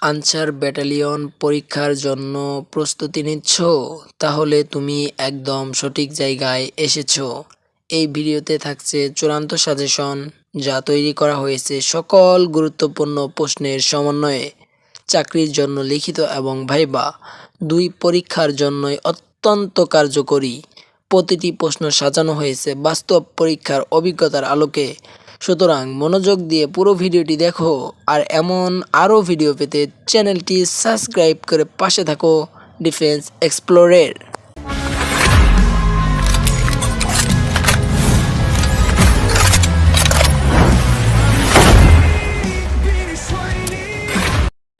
Answer battalion পরীক্ষার জন্য প্রস্তুতি নিচ্ছ? তাহলে তুমি একদম সঠিক জায়গায় এসেছ। এই ভিডিওতে থাকছে চূড়ান্ত সাজেশন যা তৈরি করা হয়েছে সকল গুরুত্বপূর্ণ প্রশ্নের সমন্বয়ে। চাকরির জন্য লিখিত এবং ভাইবা দুই পরীক্ষার জন্যই অত্যন্ত কার্যকরী। প্রতিটি প্রশ্ন সাজানো হয়েছে বাস্তব পরীক্ষার অভিজ্ঞতার আলোকে। সুতরাং মনোযোগ দিয়ে পুরো ভিডিওটি দেখো আর এমন আরও ভিডিও পেতে চ্যানেলটি সাবস্ক্রাইব করে পাশে থাকো, ডিফেন্স এক্সপ্লোরের।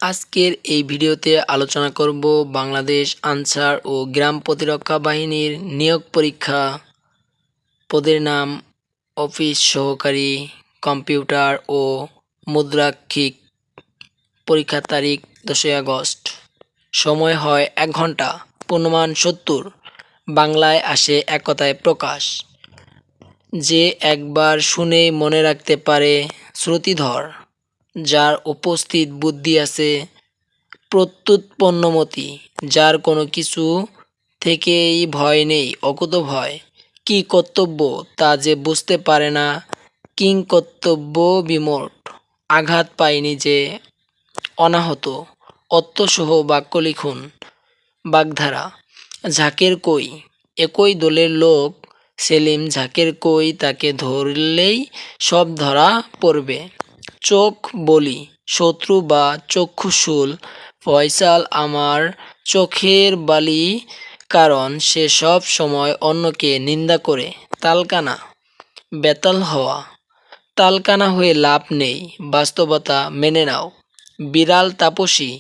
আজকের এই ভিডিওতে আলোচনা করব বাংলাদেশ আনসার ও গ্রাম প্রতিরক্ষা বাহিনীর নিয়োগ পরীক্ষা। পদের নাম অফিস সহকারী, কম্পিউটার ও মুদ্রাক্ষিক পরীক্ষার তারিখ দশই আগস্ট। সময় হয় এক ঘণ্টা, পূর্ণমান সত্তর। বাংলায় আসে এক কথায় প্রকাশ। যে একবার শুনেই মনে রাখতে পারে শ্রুতিধর, যার উপস্থিত বুদ্ধি আছে প্রত্যুৎপন্নমতি, যার কোনো কিছু থেকেই ভয় নেই অকুত ভয় কি কর্তব্য তা যে বুঝতে পারে না। কিং কর্তব্য বিমোট আঘাত পায়নি যে অনাহত। অত্যসহ বাক্য লিখুন। বাগধারা, ঝাঁকের কই? একই দলের লোক, সেলিম ঝাঁকের কই তাকে ধরলেই সব ধরা পড়বে। চোখ বলি, শত্রু বা চক্ষুশূল, ফয়সাল আমার চোখের বালি কারণ সে সব সময় অন্যকে নিন্দা করে। তালকানা, বেতাল হওয়া। তালকানা হয়ে লাভ নেই, বাস্তবতা মেনে নাও। বিড়াল তাপসী,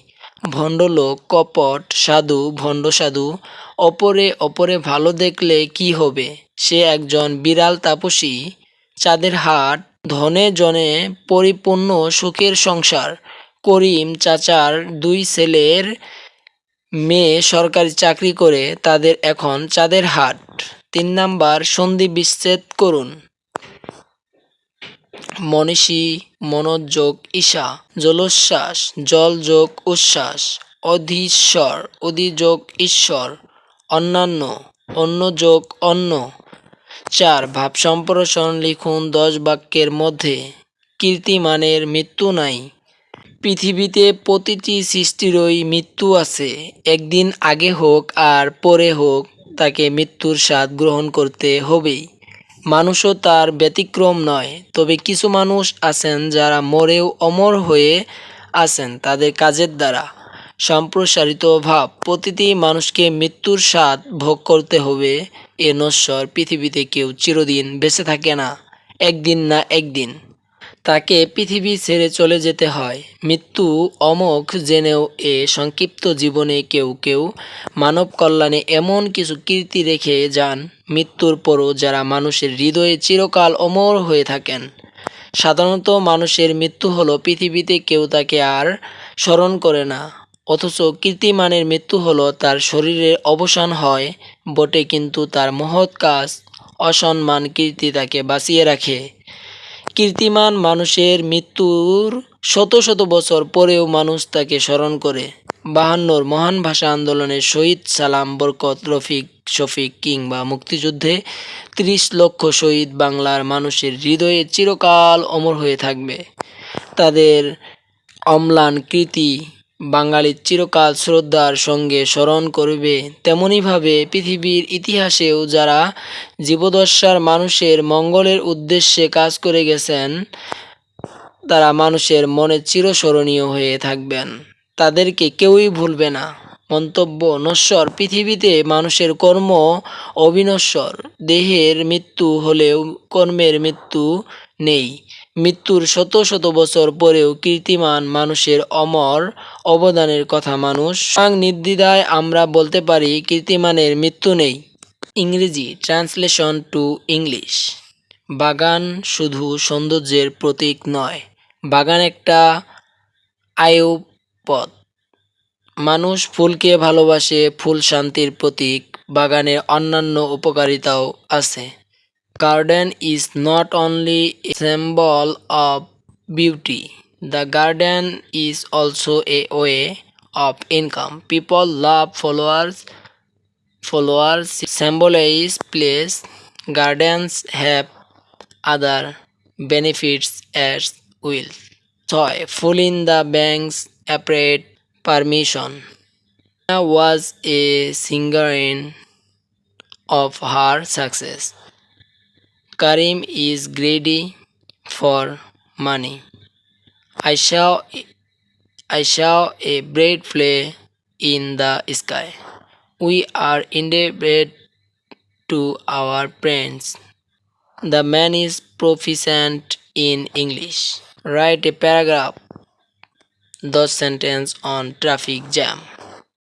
ভণ্ডলোক কপট, সাধু, ভণ্ড সাধু, অপরে অপরে ভালো দেখলে কি হবে? সে একজন বিড়াল তাপসী, চাঁদের হাট, ধনে জনে পরিপূর্ণ সুখের সংসার। করিম চাচার দুই ছেলের মেয়ে সরকারি চাকরি করে তাদের এখন চাঁদের হাট। তিন নাম্বার, সন্ধি বিচ্ছেদ করুন। মনীষী মনোযোগ ঈশা। জলোচ্ছ্বাস জল যোগ, উচ্ছ্বাস। অধীশ্বর অধিযোগ ঈশ্বর। অন্যান্য, অন্য যোগ, অন্য। চার, ভাব সম্প্রসারণ লিখুন দশ বাক্যের মধ্যে। কীর্তিমানের মৃত্যু নাই। পৃথিবীতে প্রতিটি সৃষ্টিরই মৃত্যু আছে। একদিন আগে হোক আর পরে হোক তাকে মৃত্যুর স্বাদ গ্রহণ করতে হবেই। মানুষও তার ব্যতিক্রম নয়, তবে কিছু মানুষ আছেন যারা মরেও অমর হয়ে আছেন তাদের কাজের দ্বারা। সম্প্রসারিত ভাব, প্রতিটি মানুষকে মৃত্যুর স্বাদ ভোগ করতে হবে, এ নশ্বর পৃথিবীতে কেউ চিরদিন বেঁচে থাকে না, একদিন না একদিন। তাকে পৃথিবী ছেড়ে চলে যেতে হয়। মৃত্যু অমোঘ জেনেও এ সংক্ষিপ্ত জীবনে কেউ কেউ মানব কল্যাণে এমন কিছু কীর্তি রেখে যান, মৃত্যুর পরও যারা মানুষের হৃদয়ে চিরকাল অমর হয়ে থাকেন। সাধারণত মানুষের মৃত্যু হলো পৃথিবীতে কেউ তাকে আর স্মরণ করে না, অথচ কীর্তিমানের মৃত্যু হলো তার শরীরের অবসান হয়, বটে কিন্তু তার মহৎ কাজ, অসম্মান কীর্তি তাকে বাঁচিয়ে রাখে। কীর্তিমান মানুষের মৃত্যুর শত শত বছর পরেও মানুষ তাকে স্মরণ করে। বাহান্নর মহান ভাষা আন্দোলনে শহীদ সালাম বরকত রফিক শফিক কিংবা মুক্তিযুদ্ধে ত্রিশ লক্ষ শহীদ বাংলার মানুষের হৃদয়ে চিরকাল অমর হয়ে থাকবে। তাদের অম্লান কৃতি বাঙালির চিরকাল শ্রদ্ধার সঙ্গে স্মরণ করবে তেমনইভাবে পৃথিবীর ইতিহাসেও যারা জীবদশার মানুষের মঙ্গলের উদ্দেশ্যে কাজ করে গেছেন, তারা মানুষের মনে চিরস্মরণীয় হয়ে থাকবেন। তাদেরকে কেউই ভুলবে না। মন্তব্য, নশ্বর, পৃথিবীতে মানুষের কর্ম অবিনশ্বর। দেহের মৃত্যু হলেও কর্মের মৃত্যু নেই। মৃত্যুর শত শত বছর পরেও কীর্তিমান মানুষের অমর অবদানের কথা মানুষ নির্দ্বিধায় আমরা বলতে পারি কীর্তিমানের মৃত্যু নেই। ইংরেজি ট্রান্সলেশন টু ইংলিশ। বাগান শুধু সৌন্দর্যের প্রতীক নয়, বাগান একটা আয়ুপথ। মানুষ ফুলকে ভালোবাসে, ফুল শান্তির প্রতীক, বাগানের অন্যান্য উপকারিতাও আছে। garden is not only a symbol of beauty the garden is also a way of income. People love flowers. flowers symbolize place. Gardens have other benefits as well. So full in the bank's appropriate permission. Was a singer in of her success. Karim is greedy for money. I saw I saw a bird fly in the sky. We are indebted to our friends. The man is proficient in English. Write a paragraph. The sentence on traffic jam.